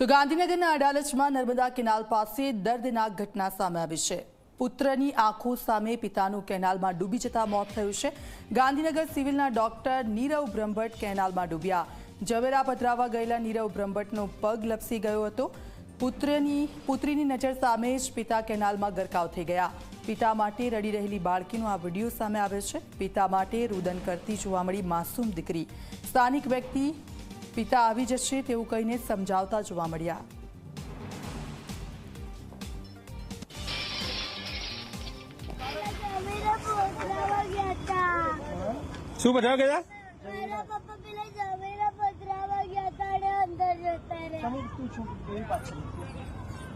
તો ગાંધીનગરના અડાલજમાં નર્મદા કેનાલ પાસે દર્દનાક ઘટના સામે આવી છે. પુત્રની આંખો સામે પિતાનું કેનાલમાં ડૂબી જતા મોત થયું છે. ગાંધીનગર સિવિલના ડોક્ટર નીરવ બ્રહ્મભટ્ટ કેનાલમાં ડૂબ્યા. ઝવેરા પધરાવા ગયેલા નીરવ બ્રહ્મભટ્ટનો પગ લપસી ગયો હતો. પુત્રની, પુત્રીની નજર સામે જ પિતા કેનાલમાં ગરકાવ થઈ ગયા. પિતા માટે રડી રહેલી બાળકીનો આ વીડિયો સામે આવ્યો છે. પિતા માટે રુદન કરતી જોવા મળી માસૂમ દીકરી. સ્થાનિક વ્યક્તિ પિતા આવી જશે તેવું કહીને સમજાવતા જોવા મળ્યા. શું બતાવ ગયા?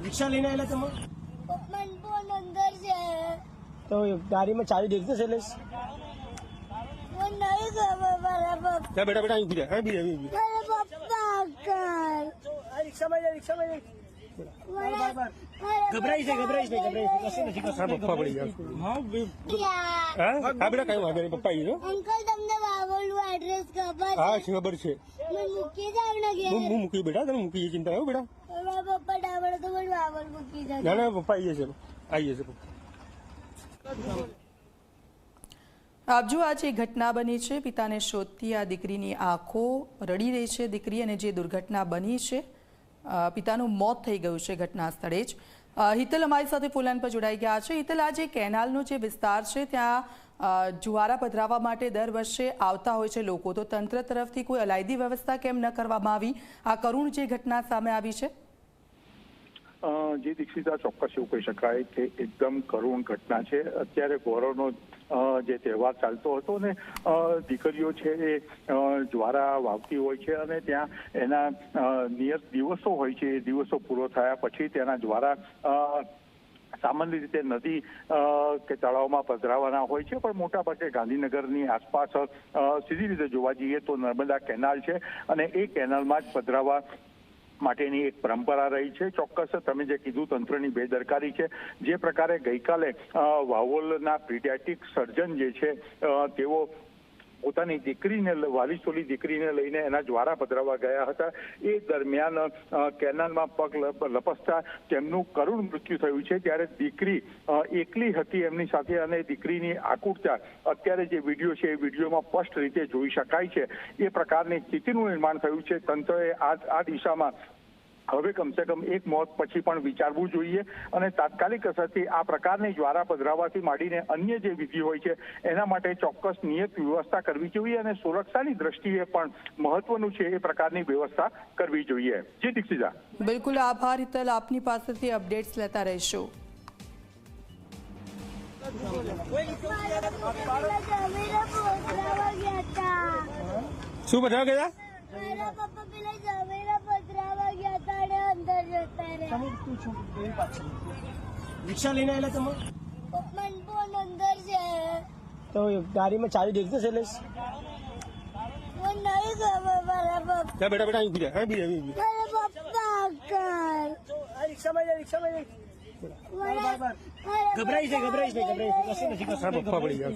રિક્ષા લઈને આવેલા તમે? તો ગાડીમાં ચાવી દેખતો છે એટલે ત્યાં બેટા બેટા અહીં ઊભી રહે અહીં ઊભી જા જા. ગભરાઈ છે ગભરાઈ છે ગભરાઈ છે કશું નથી હા પપ્પા પડી ગયા. હા. હા હા બેટા કઈ વાંધો નહીં પપ્પા આવી અંકલ તમને વાવલનું એડ્રેસ ખબર હા છે છે ખબર છે? મને મૂકી જાવ ને હું મૂકી બેટા તને મૂકી ચિંતા હો બેટા. પપ્પા ડાવડ તો આવી વાવલ મૂકી ના ના પપ્પા આવીએ છે આવીએ છે પપ્પા. આપ આ જે ઘટના બની છે, પિતાને શોધતી આ દીકરીની આંખો રડી રહી છે દીકરી અને જે દુર્ઘટના બની છે પિતાનું મોત થઈ ગયું છે ઘટના સ્થળે જ. હિતલ અમારી સાથે ફોલાન પર જોડાઈ ગયા છે. હિતલ, આ જે કેનાલનો જે વિસ્તાર છે, ત્યાં જુવારા પધરાવવા માટે દર વર્ષે આવતા હોય છે લોકો. તો તંત્ર તરફથી કોઈ અલાયદી વ્યવસ્થા કેમ ન કરવામાં આવી? આ કરુણ જે ઘટના સામે આવી છે? જે દીક્ષિતા ચોક્કસ એવું કહી શકાય કે એકદમ કરુણ ઘટના છે. અત્યારે ગૌરવનો જે તહેવાર ચાલતો હતો ને દીકરીઓ છે એ જ્વારા વાવતી હોય છે અને ત્યાં એના નિયત દિવસો હોય છે. એ દિવસો પૂરો થયા પછી તેના જ્વારા સામાન્ય રીતે નદી કે તળાવમાં પધરાવાના હોય છે. પણ મોટા ભાગે ગાંધીનગરની આસપાસ સીધી રીતે જોવા જઈએ તો નર્મદા કેનાલ છે અને એ કેનાલમાં જ પધરાવા માટેની એક પરંપરા રહી છે. ચોક્કસ તમે જે કીધું તંત્રની બેદરકારી છે, જે પ્રકારે ગઈકાલે વાવોલના પીડિયાટિક સર્જન જે છે તેઓ પોતાની દીકરીને વાલીસોલી દીકરીને લઈને એના જ્વારા પધરાવવા ગયા હતા. એ દરમિયાન કેનાલમાં પગ લપ- લપસતા તેમનું કરુણ મૃત્યુ થયું છે. ત્યારે દીકરી એકલી હતી એમની સાથે અને દીકરીની આકુરતા અત્યારે જે વીડિયો છે, એ વિડીયોમાં સ્પષ્ટ રીતે જોઈ શકાય છે. એ પ્રકારની સ્થિતિનું નિર્માણ થયું છે. તંત્રએ આ આ દિશામાં હવે કમસે કમ એક મોત પછી પણ વિચારવું જોઈએ અને તાત્કાલિક અસરથી આ પ્રકારની જ્વારા પધરાવાથી માંડીને અન્ય જે વિધિ હોય છે એના માટે ચોક્કસ નિયત વ્યવસ્થા કરવી જોઈએ અને સુરક્ષાની દ્રષ્ટિએ પણ મહત્વનું છે એ પ્રકારની વ્યવસ્થા કરવી જોઈએ. જી દીક્ષિતા. બિલકુલ આભાર હિતલ. આપની પાસેથી અપડેટ્સ લેતા રહીશું. શું બધા ગયા પધરાવા ગયા હતા અને અંદર જતા રહ્યા. તમે તું છું? કેવી પાછળ રિક્ષા લઈને આવેલા તમે? પપ્પા ફોન અંદર છે. તો ગાડીમાં ચાવી દેખતો છે એટલે મને નહીં ખબર મારા પપ્પા ત્યાં બેટા બેટા અહીં ઊભી રહે અહીં ઊભી રહે, અહીં ઊભી રહે. મારા પપ્પા અંકલ રિક્ષામાં જા રિક્ષામાં જા. ગભરાઈ છે ગભરાઈ છે ગભરાઈ છે. કશું નથી કશું પપ્પા પડી ગયા.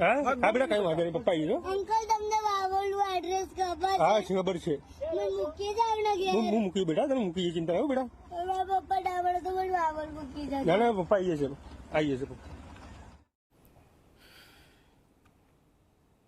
હા બેટા કઈ વાંધો નહીં. પપ્પા આવી અંકલ તમને વાવલનું એડ્રેસ ખબર હા છે? ખબર છે. મને મૂકી જાવ ને ઘેર. હું મૂકી બેટા? તને મૂકી ચિંતા હો બેટા. મારા પપ્પા ડાવડ તો મને વાવલ મૂકી જાવ ના ના પપ્પા આવીએ છે આવીએ છે પપ્પા.